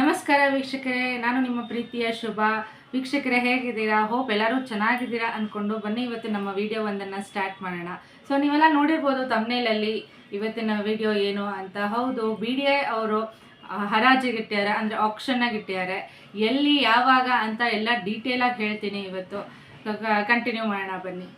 ನಮಸ್ಕಾರ ವೀಕ್ಷಕರೇ, ನಾನು ನಿಮ್ಮ ಪ್ರೀತಿಯ ಶುಭ. ವೀಕ್ಷಕರೇ, ಹೇಗಿದ್ದೀರಾ? ಹೋಪ್ ಎಲ್ಲರೂ ಚೆನ್ನಾಗಿದ್ದೀರಾ ಅಂದ್ಕೊಂಡು ಬನ್ನಿ, ಇವತ್ತು ನಮ್ಮ ವಿಡಿಯೋ ಒಂದನ್ನು ಸ್ಟಾರ್ಟ್ ಮಾಡೋಣ. ಸೊ ನೀವೆಲ್ಲ ನೋಡಿರ್ಬೋದು ತಮ್ಮನೇಲಲ್ಲಿ ಇವತ್ತಿನ ವಿಡಿಯೋ ಏನು ಅಂತ. ಹೌದು ಬಿ ಡಿ ಐ ಅವರು ಹರಾಜಿಗಿಟ್ಟ್ಯಾರೆ ಅಂದರೆ ಆಪ್ಷನ್ನಾಗಿ ಇಟ್ಟ್ಯಾರೆ ಎಲ್ಲಿ, ಯಾವಾಗ ಅಂತ ಎಲ್ಲ ಡೀಟೇಲಾಗಿ ಹೇಳ್ತೀನಿ ಇವತ್ತು. ಕಂಟಿನ್ಯೂ ಮಾಡೋಣ ಬನ್ನಿ.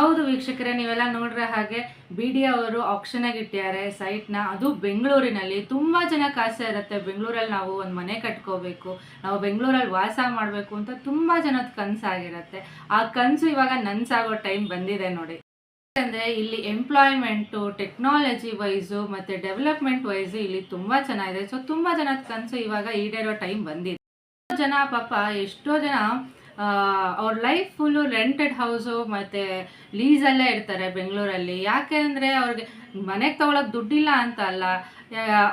ಹೌದು ವೀಕ್ಷಕರೇ, ನೀವೆಲ್ಲ ನೋಡ್ರ ಹಾಗೆ ಬಿ ಡಿ ಅವರು ಆಪ್ಷನಾಗಿ ಇಟ್ಟಿದ್ದಾರೆ ಸೈಟ್ನ ಅದು ಬೆಂಗಳೂರಿನಲ್ಲಿ. ತುಂಬ ಜನ ಕಾಸೆ ಇರುತ್ತೆ. ಬೆಂಗಳೂರಲ್ಲಿ ನಾವು ಒಂದು ಮನೆ ಕಟ್ಕೋಬೇಕು, ನಾವು ಬೆಂಗಳೂರಲ್ಲಿ ವಾಸ ಮಾಡಬೇಕು ಅಂತ ತುಂಬ ಜನದ ಕನಸಾಗಿರುತ್ತೆ ಆ ಕನಸು ಇವಾಗ ನನ್ಸಾಗೋ ಟೈಮ್ ಬಂದಿದೆ ನೋಡಿ. ಯಾಕಂದರೆ ಇಲ್ಲಿ ಎಂಪ್ಲಾಯ್ಮೆಂಟು ಟೆಕ್ನಾಲಜಿ ವೈಸು ಮತ್ತು ಡೆವಲಪ್ಮೆಂಟ್ ವೈಸು ಇಲ್ಲಿ ತುಂಬ ಚೆನ್ನಾಗಿದೆ. ಸೊ ತುಂಬ ಜನದ ಕನಸು ಇವಾಗ ಈಡೇರೋ ಟೈಮ್ ಬಂದಿದೆ. ಜನ ಪಾಪ, ಎಷ್ಟೋ ಜನ ಅವ್ರ ಲೈಫ್ ಫುಲ್ಲು ರೆಂಟೆಡ್ ಹೌಸು ಮತ್ತು ಲೀಸಲ್ಲೇ ಇರ್ತಾರೆ ಬೆಂಗಳೂರಲ್ಲಿ. ಯಾಕೆ ಅಂದರೆ ಅವ್ರಿಗೆ ಮನೆಗೆ ತೊಗೊಳಕ್ಕೆ ದುಡ್ಡಿಲ್ಲ ಅಂತ ಅಲ್ಲ.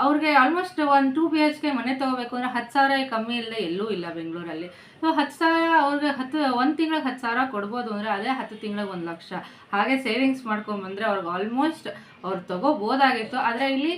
ಅವ್ರಿಗೆ ಆಲ್ಮೋಸ್ಟ್ ಒಂದು ಟೂ ಬಿ ಎಚ್ ಕೆ ಮನೆ ತೊಗೋಬೇಕು ಅಂದರೆ ಹತ್ತು ಸಾವಿರ ಕಮ್ಮಿ ಇಲ್ಲದೆ ಎಲ್ಲೂ ಇಲ್ಲ ಬೆಂಗಳೂರಲ್ಲಿ. ಸೊ ಹತ್ತು ಸಾವಿರ ಅವ್ರಿಗೆ ಹತ್ತು, ಒಂದು ತಿಂಗಳಿಗೆ ಹತ್ತು ಸಾವಿರ ಕೊಡ್ಬೋದು ಅಂದರೆ ಅದೇ ಹತ್ತು ತಿಂಗಳಿಗೆ ಒಂದು ಲಕ್ಷ. ಹಾಗೆ ಸೇವಿಂಗ್ಸ್ ಮಾಡ್ಕೊಂಬಂದರೆ ಅವ್ರಿಗೆ ಆಲ್ಮೋಸ್ಟ್ ಅವ್ರು ತೊಗೋಬೋದಾಗಿತ್ತು. ಆದರೆ ಇಲ್ಲಿ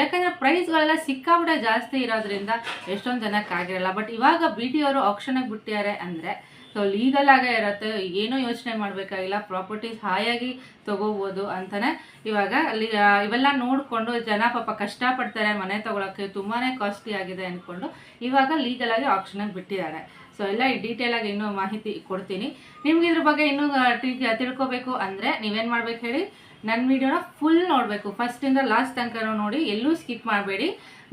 ಯಾಕಂದ್ರೆ ಪ್ರೈಸ್ಗಳೆಲ್ಲ ಸಿಕ್ಕಾಬಿಟ್ಟೆ ಜಾಸ್ತಿ ಇರೋದ್ರಿಂದ ಎಷ್ಟೊಂದು ಜನಕ್ಕೆ ಆಗಿರಲ್ಲ. ಬಟ್ ಇವಾಗ ಬಿ ಟಿ ಅವರು ಆಪ್ಷನಾಗಿ ಬಿಟ್ಟಿದ್ದಾರೆ ಅಂದರೆ ಸೊ ಲೀಗಲ್ ಆಗೇ ಇರುತ್ತೆ, ಏನೂ ಯೋಚನೆ ಮಾಡಬೇಕಾಗಿಲ್ಲ ಪ್ರಾಪರ್ಟೀಸ್ ಹಾಯಾಗಿ ತಗೋಬೋದು ಅಂತಲೇ ಇವಾಗ ಅಲ್ಲಿ ಇವೆಲ್ಲ ನೋಡಿಕೊಂಡು ಜನ ಪಾಪ ಕಷ್ಟಪಡ್ತಾರೆ, ಮನೆ ತೊಗೊಳಕ್ಕೆ ತುಂಬಾ ಕಾಸ್ಟ್ಲಿ ಆಗಿದೆ ಅಂದ್ಕೊಂಡು ಇವಾಗ ಲೀಗಲಾಗಿ ಆಪ್ಷನಾಗಿ ಬಿಟ್ಟಿದ್ದಾರೆ. ಸೊ ಎಲ್ಲ ಡೀಟೇಲಾಗಿ ಇನ್ನೂ ಮಾಹಿತಿ ಕೊಡ್ತೀನಿ. ನಿಮ್ಗೆ ಇದ್ರ ಬಗ್ಗೆ ಇನ್ನೂ ತಿಳ್ಕೊಬೇಕು ಅಂದರೆ ನೀವೇನು ಮಾಡ್ಬೇಕು ಹೇಳಿ? ನನ್ನ ವಿಡಿಯೋನ ಫುಲ್ ನೋಡಬೇಕು. ಫಸ್ಟಿಂದ ಲಾಸ್ಟ್ ತನಕನೂ ನೋಡಿ, ಎಲ್ಲೂ ಸ್ಕಿಪ್ ಮಾಡಬೇಡಿ.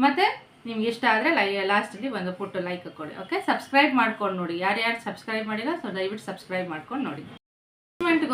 ಮತ್ತು ನಿಮ್ಗೆ ಇಷ್ಟ ಆದರೆ ಲೈ ಲಾಸ್ಟಲ್ಲಿ ಒಂದು ಪುಟ್ಟು ಲೈಕ್ ಕೊಡಿ ಓಕೆ ಸಬ್ಸ್ಕ್ರೈಬ್ ಮಾಡ್ಕೊಂಡು ನೋಡಿ. ಯಾರ್ಯಾರು ಸಬ್ಸ್ಕ್ರೈಬ್ ಮಾಡಿಲ್ಲ ಸೊ ದಯವಿಟ್ಟು ಸಬ್ಸ್ಕ್ರೈಬ್ ಮಾಡ್ಕೊಂಡು ನೋಡಿ.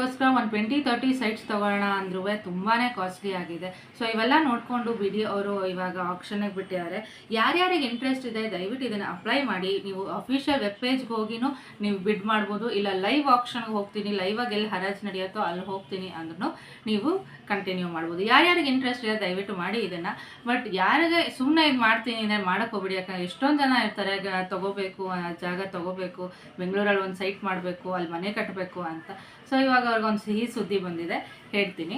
ಇನ್ವೆಸ್ಟ್ಮೆಂಟ್ಗೋಸ್ಕರ ಒಂದು ಟ್ವೆಂಟಿ ತರ್ಟಿ ಸೈಟ್ಸ್ ತೊಗೊಳ್ಳೋಣ ಅಂದ್ರೂ ತುಂಬಾ ಕಾಸ್ಟ್ಲಿ ಆಗಿದೆ. ಸೊ ಇವೆಲ್ಲ ನೋಡಿಕೊಂಡು ಬಿಡಿ ಅವರು ಇವಾಗ ಆಪ್ಷನ್ಗೆ ಬಿಟ್ಟಿದ್ದಾರೆ. ಯಾರ್ಯಾರಿಗೆ ಇಂಟ್ರೆಸ್ಟ್ ಇದೆ, ದಯವಿಟ್ಟು ಇದನ್ನು ಅಪ್ಲೈ ಮಾಡಿ. ನೀವು ಅಫಿಷಿಯಲ್ ವೆಬ್ ಪೇಜ್ಗೆ ಹೋಗಿನೂ ನೀವು ಬಿಡ್ ಮಾಡ್ಬೋದು. ಇಲ್ಲ ಲೈವ್ ಆಪ್ಷನ್ಗೆ ಹೋಗ್ತೀನಿ ಲೈವಾಗಿ ಎಲ್ಲಿ ಹರಾಜು ನಡೆಯುತ್ತೋ ಅಲ್ಲಿ ಹೋಗ್ತೀನಿ ಅಂದ್ರೂ ನೀವು ಕಂಟಿನ್ಯೂ ಮಾಡ್ಬೋದು. ಯಾರ್ಯಾರಿಗೆ ಇಂಟ್ರೆಸ್ಟ್ ಇದೆ, ದಯವಿಟ್ಟು ಮಾಡಿ ಇದನ್ನು. ಬಟ್ ಯಾರಿಗೆ ಸುಮ್ಮನೆ ಇದು ಮಾಡ್ತೀನಿ ಅಂದರೆ ಮಾಡೋಕ್ಕೆ ಹೋಗ್ಬಿಡಿ. ಯಾಕಂದ್ರೆ ಎಷ್ಟೊಂದು ಜನ ಇರ್ತಾರೆ ತೊಗೋಬೇಕು ಜಾಗ ತಗೋಬೇಕು ಬೆಂಗಳೂರಲ್ಲಿ ಒಂದು ಸೈಟ್ ಮಾಡಬೇಕು, ಅಲ್ಲಿ ಮನೆ ಕಟ್ಟಬೇಕು ಅಂತ. ಸೊ ಇವಾಗ ಅವ್ರಿಗೊಂದು ಸಿಹಿ ಸುದ್ದಿ ಬಂದಿದೆ ಹೇಳ್ತೀನಿ.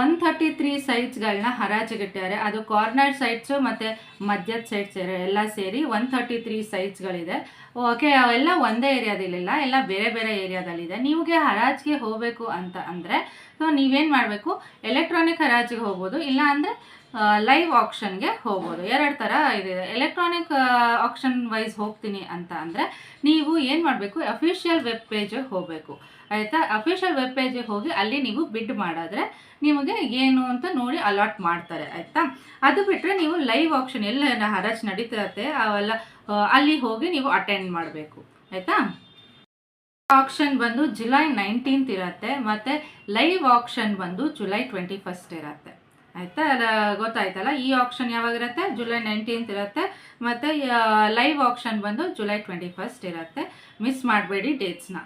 ಒನ್ ಥರ್ಟಿ ತ್ರೀ ಸೈಟ್ಸ್ಗಳನ್ನ ಹರಾಜಿಗಿಟ್ಟಿದ್ದಾರೆ. ಅದು ಕಾರ್ನರ್ ಸೈಟ್ಸು ಮತ್ತು ಮಧ್ಯದ ಸೈಟ್ಸ್ ಎಲ್ಲ ಸೇರಿ ಒನ್ ಥರ್ಟಿ ತ್ರೀ ಸೈಟ್ಸ್ಗಳಿದೆ ಓಕೆ ಎಲ್ಲ ಒಂದೇ ಏರಿಯಾದಲ್ಲಿಲ್ಲ, ಎಲ್ಲ ಬೇರೆ ಬೇರೆ ಏರಿಯಾದಲ್ಲಿದೆ. ನಿಮಗೆ ಹರಾಜಿಗೆ ಹೋಗಬೇಕು ಅಂತ ಅಂದರೆ ಸೊ ನೀವೇನು ಮಾಡಬೇಕು? ಎಲೆಕ್ಟ್ರಾನಿಕ್ ಹರಾಜಿಗೆ ಹೋಗ್ಬೋದು, ಇಲ್ಲ ಅಂದರೆ ಲೈವ್ ಆಕ್ಷನ್ಗೆ ಹೋಗ್ಬೋದು. ಎರಡು ಥರ ಇದೆ ಎಲೆಕ್ಟ್ರಾನಿಕ್ ಆಕ್ಷನ್ ವೈಸ್ ಹೋಗ್ತೀನಿ ಅಂತ ಅಂದರೆ, ನೀವು ಏನು ಮಾಡಬೇಕು? ಅಫಿಷಿಯಲ್ ವೆಬ್ ಪೇಜಿಗೆ ಹೋಗಬೇಕು. ಆಯಿತಾ? ಅಫಿಷಿಯಲ್ ವೆಬ್ ಪೇಜಿಗೆ ಹೋಗಿ ಅಲ್ಲಿ ನೀವು ಬಿಡ್ ಮಾಡಿದ್ರೆ, ನಿಮಗೆ ಏನು ಅಂತ ನೋಡಿ ಅಲಾಟ್ ಮಾಡ್ತಾರೆ, ಆಯಿತಾ? ಅದು ಬಿಟ್ಟರೆ ನೀವು ಲೈವ್ ಆಪ್ಷನ್ ಎಲ್ಲ ಹರಾಜ್ ನಡೀತಿರತ್ತೆ ಅವೆಲ್ಲ ಅಲ್ಲಿ ಹೋಗಿ ನೀವು ಅಟೆಂಡ್ ಮಾಡಬೇಕು, ಆಯಿತಾ? ಆಕ್ಷನ್ ಬಂದು ಜುಲೈ ನೈನ್ಟೀನ್ತ್ ಇರುತ್ತೆ, ಮತ್ತು ಲೈವ್ ಆಕ್ಷನ್ ಬಂದು ಜುಲೈ ಟ್ವೆಂಟಿ ಫಸ್ಟ್ ಇರತ್ತೆ, ಆಯಿತಾ? ಗೊತ್ತಾಯ್ತಲ್ಲ, ಈ ಆಕ್ಷನ್ ಯಾವಾಗ ಇರುತ್ತೆ? ಜುಲೈ ನೈನ್ಟೀನ್ತ್ ಇರುತ್ತೆ, ಮತ್ತು ಲೈವ್ ಆಕ್ಷನ್ ಬಂದು ಜುಲೈ ಟ್ವೆಂಟಿ ಫಸ್ಟ್ ಇರುತ್ತೆ. ಮಿಸ್ ಮಾಡಬೇಡಿ ಡೇಟ್ಸ್ನ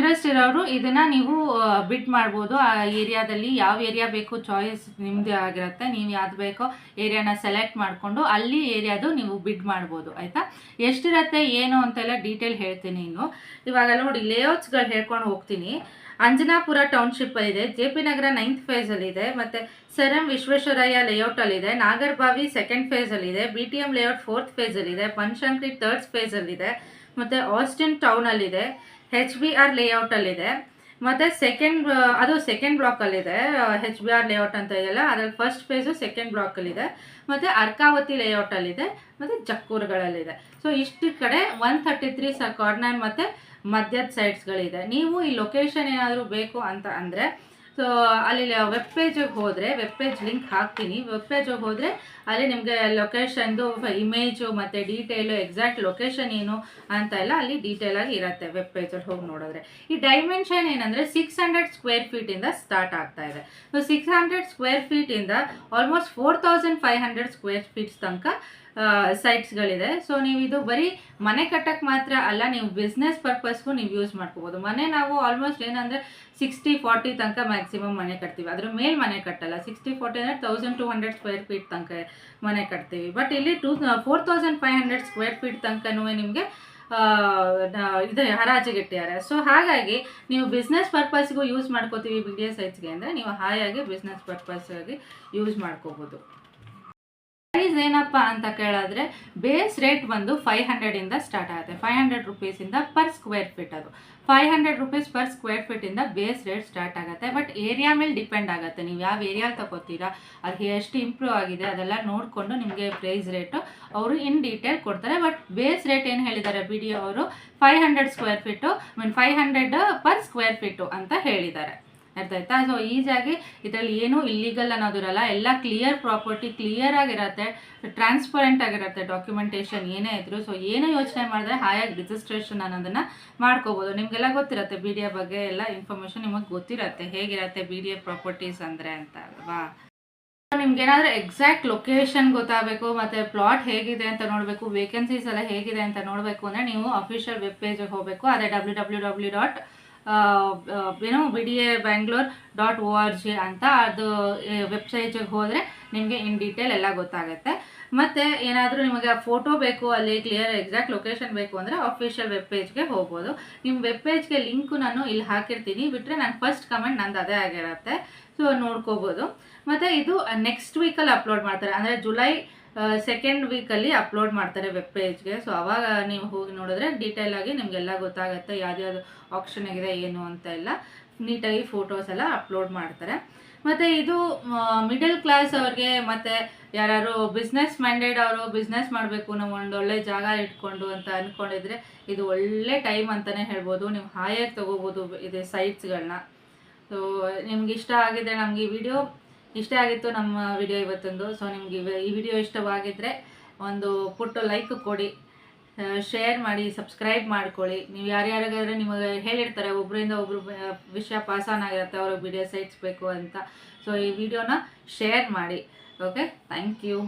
ಇಂಟ್ರೆಸ್ಟ್ ಇರೋರು ಇದನ್ನು ನೀವು ಬಿಟ್ ಮಾಡ್ಬೋದು. ಆ ಏರಿಯಾದಲ್ಲಿ ಯಾವ ಏರಿಯಾ ಬೇಕು ಚಾಯ್ಸ್ ನಿಮ್ಮದೇ ಆಗಿರುತ್ತೆ. ನೀವು ಯಾವ್ದು ಬೇಕೋ ಏರಿಯಾನ ಸೆಲೆಕ್ಟ್ ಮಾಡಿಕೊಂಡು ಅಲ್ಲಿ ಏರಿಯಾದು ನೀವು ಬಿಡ್ ಮಾಡ್ಬೋದು. ಆಯಿತಾ? ಎಷ್ಟಿರತ್ತೆ, ಏನು ಅಂತೆಲ್ಲ ಡೀಟೇಲ್ ಹೇಳ್ತೀನಿ ಇನ್ನು. ಇವಾಗ ನೋಡಿ ಲೇಔಟ್ಸ್ಗಳು ಹೇಳ್ಕೊಂಡು ಹೋಗ್ತೀನಿ. ಅಂಜನಾಪುರ ಟೌನ್ಶಿಪ್ಪಲ್ಲಿದೆ, ಜೆ ಪಿ ನಗರ ನೈನ್ತ್ ಫೇಸಲ್ಲಿದೆ ಮತ್ತು ಸರ್ ವಿಶ್ವೇಶ್ವರಯ್ಯ ಲೇಔಟಲ್ಲಿದೆ Nagarbhavi second ಫೇಸಲ್ಲಿದೆ B T M layout fourth ಫೇಸಲ್ಲಿದೆ Banashankari third ಫೇಸಲ್ಲಿದೆ ಮತ್ತು ಆಸ್ಟಿನ್ ಟೌನಲ್ಲಿದೆ ಹೆಚ್ ಬಿ ಆರ್ ಲೇಔಟಲ್ಲಿದೆ ಮತ್ತು ಸೆಕೆಂಡ್ ಅದು ಸೆಕೆಂಡ್ ಬ್ಲಾಕಲ್ಲಿದೆ ಹೆಚ್ ಬಿ ಆರ್ ಲೇಔಟ್ ಅಂತ ಇದೆಯಲ್ಲ, ಅದ್ರಲ್ಲಿ ಫಸ್ಟ್ ಫೇಸು ಸೆಕೆಂಡ್ ಬ್ಲಾಕಲ್ಲಿದೆ ಮತ್ತು ಅರ್ಕಾವತಿ ಲೇಔಟಲ್ಲಿದೆ ಮತ್ತು ಜಕ್ಕೂರುಗಳಲ್ಲಿದೆ. ಸೊ ಇಷ್ಟು ಕಡೆ ಒನ್ ಥರ್ಟಿ ತ್ರೀ ಸ ಕಾರ್ನರ್ ಮತ್ತು ಮಧ್ಯದ ಸೈಡ್ಸ್ಗಳಿದೆ ನೀವು ಈ ಲೊಕೇಶನ್ ಏನಾದರೂ ಬೇಕು ಅಂತ ಅಂದರೆ ಸೊ ಅಲ್ಲಿ ವೆಬ್ ಪೇಜಿಗೆ ಹೋದರೆ ವೆಬ್ ಪೇಜ್ ಲಿಂಕ್ ಹಾಕ್ತೀನಿ. ವೆಬ್ ಪೇಜಿಗೆ ಹೋದರೆ ಅಲ್ಲಿ ನಿಮಗೆ ಲೊಕೇಶನ್ದು ಇಮೇಜು ಮತ್ತು ಡೀಟೇಲು ಎಕ್ಸಾಕ್ಟ್ ಲೊಕೇಶನ್ ಏನು ಅಂತ ಎಲ್ಲ ಅಲ್ಲಿ ಡೀಟೇಲಾಗಿ ಇರುತ್ತೆ ವೆಬ್ ಪೇಜಲ್ಲಿ ಹೋಗಿ ನೋಡಿದ್ರೆ. ಈ ಡೈಮೆನ್ಷನ್ ಏನಂದರೆ ಸಿಕ್ಸ್ ಹಂಡ್ರೆಡ್ ಸ್ಕ್ವೇರ್ ಫೀಟಿಂದ ಸ್ಟಾರ್ಟ್ ಆಗ್ತಾ ಇದೆ. So six hundred square ಫೀಟಿಂದ almost four thousand five hundred square feets ತನಕ ಸೈಟ್ಸ್ಗಳಿದೆ ಸೊ ನೀವು ಇದು ಬರೀ ಮನೆ ಕಟ್ಟಕ್ಕೆ ಮಾತ್ರ ಅಲ್ಲ, ನೀವು ಬಿಸ್ನೆಸ್ ಪರ್ಪಸ್ಗೂ ನೀವು ಯೂಸ್ ಮಾಡ್ಕೋಬೋದು. ಮನೆ ನಾವು ಆಲ್ಮೋಸ್ಟ್ ಏನಂದರೆ ಸಿಕ್ಸ್ಟಿ ಫಾರ್ಟಿ ತನಕ ಮ್ಯಾಕ್ಸಿಮಮ್ ಮನೆ ಕಟ್ತೀವಿ. ಅದ್ರ ಮೇಲೆ ಮನೆ ಕಟ್ಟಲ್ಲ. ಸಿಕ್ಸ್ಟಿ ಫಾರ್ಟಿ ಅಂದರೆ thousand two hundred square feet ತನಕ ಮನೆ ಕಟ್ತೀವಿ. ಬಟ್ ಇಲ್ಲಿ two four thousand five hundred square feet ತನಕನೂ ನಿಮಗೆ ಇದು ಹರಾಜಿಗಿಟ್ಟಿದ್ದಾರೆ. ಸೊ ಹಾಗಾಗಿ ನೀವು ಬಿಸ್ನೆಸ್ ಪರ್ಪಸ್ಗೂ ಯೂಸ್ ಮಾಡ್ಕೋತೀವಿ ಬಿ ಡಿ ಎಸ್ ಸೈಟ್ಸ್ಗೆ ಅಂದರೆ ನೀವು ಹಾಯಾಗಿ ಬಿಸ್ನೆಸ್ ಪರ್ಪಸ್ಗಾಗಿ ಯೂಸ್ ಮಾಡ್ಕೋಬೋದು. ಪ್ರೈಸ್ ಏನಪ್ಪ ಅಂತ ಕೇಳಿದ್ರೆ ಬೇಸ್ ರೇಟ್ ಬಂದು ಫೈವ್ ಹಂಡ್ರೆಡಿಂದ ಸ್ಟಾರ್ಟ್ ಆಗುತ್ತೆ. ಫೈವ್ ಹಂಡ್ರೆಡ್ ರುಪೀಸಿಂದ ಪರ್ ಸ್ಕ್ವೇರ್ ಫೀಟ್ ಅದು. Five hundred rupees per square ಫೀಟಿಂದ base rate start ಆಗುತ್ತೆ. ಬಟ್ ಏರಿಯಾ ಮೇಲೆ ಡಿಪೆಂಡ್ ಆಗುತ್ತೆ. ನೀವು ಯಾವ ಏರಿಯಾ ತಗೋತೀರಾ ಅದು ಎಷ್ಟು ಇಂಪ್ರೂವ್ ಆಗಿದೆ, ಅದೆಲ್ಲ ನೋಡಿಕೊಂಡು ನಿಮಗೆ ಪ್ರೈಸ್ ರೇಟು ಅವರು ಇನ್ ಡೀಟೇಲ್ ಕೊಡ್ತಾರೆ. ಬಟ್ ಬೇಸ್ ರೇಟ್ ಏನು ಹೇಳಿದ್ದಾರೆ ಬಿ ಡಿ ಅವರು? Five hundred square feet mean five hundred per square feet ಅಂತ ಹೇಳಿದ್ದಾರೆ. ಅರ್ಥ ಆಯ್ತಾ? ಸೊ ಈಸಿಯಾಗಿ ಇದರಲ್ಲಿ ಏನೂ ಇಲ್ಲಿಗಲ್ ಅನ್ನೋದಿರಲ್ಲ, ಎಲ್ಲ ಕ್ಲಿಯರ್ ಪ್ರಾಪರ್ಟಿ ಕ್ಲಿಯರ್ ಆಗಿರತ್ತೆ ಟ್ರಾನ್ಸ್ಪರೆಂಟ್ ಆಗಿರುತ್ತೆ ಡಾಕ್ಯುಮೆಂಟೇಷನ್ ಏನೇ ಇದ್ರು. ಸೊ ಏನೇ ಯೋಚನೆ ಮಾಡಿದ್ರೆ ಹಾಯಾಗಿ ರಿಜಿಸ್ಟ್ರೇಷನ್ ಅನ್ನೋದನ್ನು ಮಾಡ್ಕೋಬೋದು. ನಿಮಗೆಲ್ಲ ಗೊತ್ತಿರುತ್ತೆ ಬಿ ಡಿ ಎ ಬಗ್ಗೆ ಎಲ್ಲ ಇನ್ಫಾರ್ಮೇಷನ್ ನಿಮಗೆ ಗೊತ್ತಿರುತ್ತೆ. ಹೇಗಿರುತ್ತೆ ಬಿ ಡಿ ಎ ಪ್ರಾಪರ್ಟೀಸ್ ಅಂದರೆ ಅಂತ ಅಲ್ವಾ? ನಿಮ್ಗೆ ಏನಾದರೂ ಎಕ್ಸಾಕ್ಟ್ ಲೊಕೇಶನ್ ಗೊತ್ತಾಗಬೇಕು, ಮತ್ತು ಪ್ಲಾಟ್ ಹೇಗಿದೆ ಅಂತ ನೋಡಬೇಕು ವೇಕೆನ್ಸೀಸ್ ಎಲ್ಲ ಹೇಗಿದೆ ಅಂತ ನೋಡಬೇಕು ಅಂದರೆ ನೀವು ಅಫಿಷಿಯಲ್ ವೆಬ್ ಪೇಜಿಗೆ ಹೋಗಬೇಕು. ಅದೇ ಡಬ್ಲ್ಯೂ ಡಬ್ಲ್ಯೂ ಡಬ್ಲ್ಯೂ ಡಾಟ್ ಏನೋ B D A Bangalore dot O R G ಅಂತ ಅದು ವೆಬ್ಸೈಟಿಗೆ ಹೋದರೆ ನಿಮಗೆ ಇನ್ ಡೀಟೇಲ್ ಎಲ್ಲ ಗೊತ್ತಾಗುತ್ತೆ. ಮತ್ತು ಏನಾದರೂ ನಿಮಗೆ ಫೋಟೋ ಬೇಕು, ಅಲ್ಲಿ ಕ್ಲಿಯರ್ ಎಕ್ಸಾಕ್ಟ್ ಲೊಕೇಶನ್ ಬೇಕು ಅಂದರೆ ಅಫಿಷಿಯಲ್ ವೆಬ್ ಪೇಜ್ಗೆ ಹೋಗ್ಬೋದು. ನಿಮ್ಮ ವೆಬ್ ಪೇಜ್ಗೆ ಲಿಂಕು ನಾನು ಇಲ್ಲಿ ಹಾಕಿರ್ತೀನಿ. ಬಿಟ್ಟರೆ ನಾನು ಫಸ್ಟ್ ಕಮೆಂಟ್ ನಂದು ಅದೇ ಆಗಿರುತ್ತೆ. ಸೊ ನೋಡ್ಕೋಬೋದು. ಮತ್ತು ಇದು ನೆಕ್ಸ್ಟ್ ವೀಕಲ್ಲಿ ಅಪ್ಲೋಡ್ ಮಾಡ್ತಾರೆ. ಅಂದರೆ ಜುಲೈ ಸೆಕೆಂಡ್ ವೀಕಲ್ಲಿ ಅಪ್ಲೋಡ್ ಮಾಡ್ತಾರೆ ವೆಬ್ ಪೇಜ್ಗೆ ಸೊ ಅವಾಗ ನೀವು ಹೋಗಿ ನೋಡಿದ್ರೆ ಡೀಟೇಲ್ ಆಗಿ ನಿಮಗೆಲ್ಲ ಗೊತ್ತಾಗುತ್ತೆ ಯಾವ್ದ್ಯಾವ್ದು ಆಪ್ಷನ್ ಆಗಿದೆ, ಏನು ಅಂತ ಎಲ್ಲ. ನೀಟಾಗಿ ಫೋಟೋಸ್ ಎಲ್ಲ ಅಪ್ಲೋಡ್ ಮಾಡ್ತಾರೆ. ಮತ್ತು ಇದು ಮಿಡಲ್ ಕ್ಲಾಸ್ ಅವ್ರಿಗೆ ಮತ್ತು ಯಾರು ಬಿಸ್ನೆಸ್ ಮೈಂಡೆಡ್ ಅವರು ಬಿಸ್ನೆಸ್ ಮಾಡಬೇಕು ನಾವು ಒಂದು ಒಳ್ಳೆ ಜಾಗ ಇಟ್ಕೊಂಡು ಅಂತ ಅಂದ್ಕೊಂಡಿದ್ರೆ ಇದು ಒಳ್ಳೆ ಟೈಮ್ ಅಂತಲೇ ಹೇಳ್ಬೋದು. ನೀವು ಹಾಯಾಗಿ ತೊಗೋಬೋದು ಇದೆ ಸೈಟ್ಸ್ಗಳನ್ನ ಸೊ ನಿಮ್ಗೆ ಇಷ್ಟ ಆಗಿದೆ ನಮಗೆ ಈ ವಿಡಿಯೋ ಇಷ್ಟ ಆಗಿತ್ತು ನಮ್ಮ ವಿಡಿಯೋ ಇವತ್ತೊಂದು. ಸೊ ನಿಮ್ಗೆ ಈ ವಿಡಿಯೋ ಇಷ್ಟವಾಗಿದ್ದರೆ ಒಂದು ಪುಟ್ಟು ಲೈಕ್ ಕೊಡಿ ಶೇರ್ ಮಾಡಿ ಸಬ್ಸ್ಕ್ರೈಬ್ ಮಾಡ್ಕೊಳ್ಳಿ. ನೀವು ಯಾರ್ಯಾರಿಗಾದ್ರೆ ನಿಮಗೆ ಹೇಳಿರ್ತಾರೆ ಒಬ್ಬರಿಂದ ಒಬ್ಬರು ವಿಷಯ ಪಾಸ್ ಆನ್ ಆಗಿರುತ್ತೆ ಅವ್ರಿಗೆ ವಿಡಿಯೋ ಸೈಟ್ಸ್ ಬೇಕು ಅಂತ. ಸೊ ಈ ವಿಡಿಯೋನ ಶೇರ್ ಮಾಡಿ. Okay thank you